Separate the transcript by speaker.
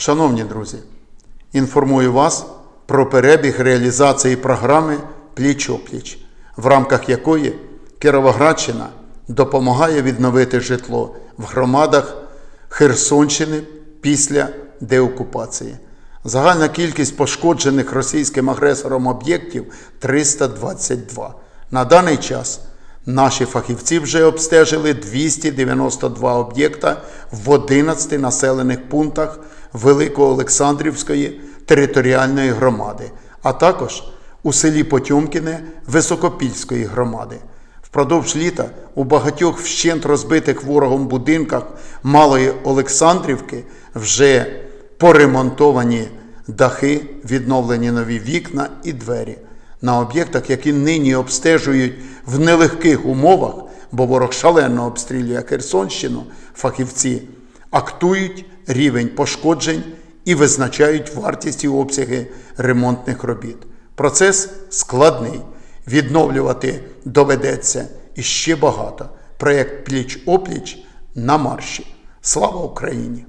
Speaker 1: Шановні друзі, інформую вас про перебіг реалізації програми Пліч-опліч, в рамках якої Кіровоградщина допомагає відновити житло в громадах Херсонщини після деокупації. Загальна кількість пошкоджених російським агресором об'єктів 322. На даний час Наші фахівці вже обстежили 292 об'єкта в 11 населених пунктах Великоолександрівської територіальної громади, а також у селі Потьомкіне Високопільської громади. Впродовж літа у багатьох вщент розбитих ворогом будинках Малої Олександрівки вже поремонтовані дахи, відновлені нові вікна і двері на об'єктах, які нині обстежують в нелегких умовах, бо ворог шалено обстрілює Херсонщину, фахівці актують рівень пошкоджень і визначають вартість і обсяги ремонтних робіт. Процес складний. Відновлювати доведеться і ще багато. Проєкт Пліч-опліч на марші. Слава Україні!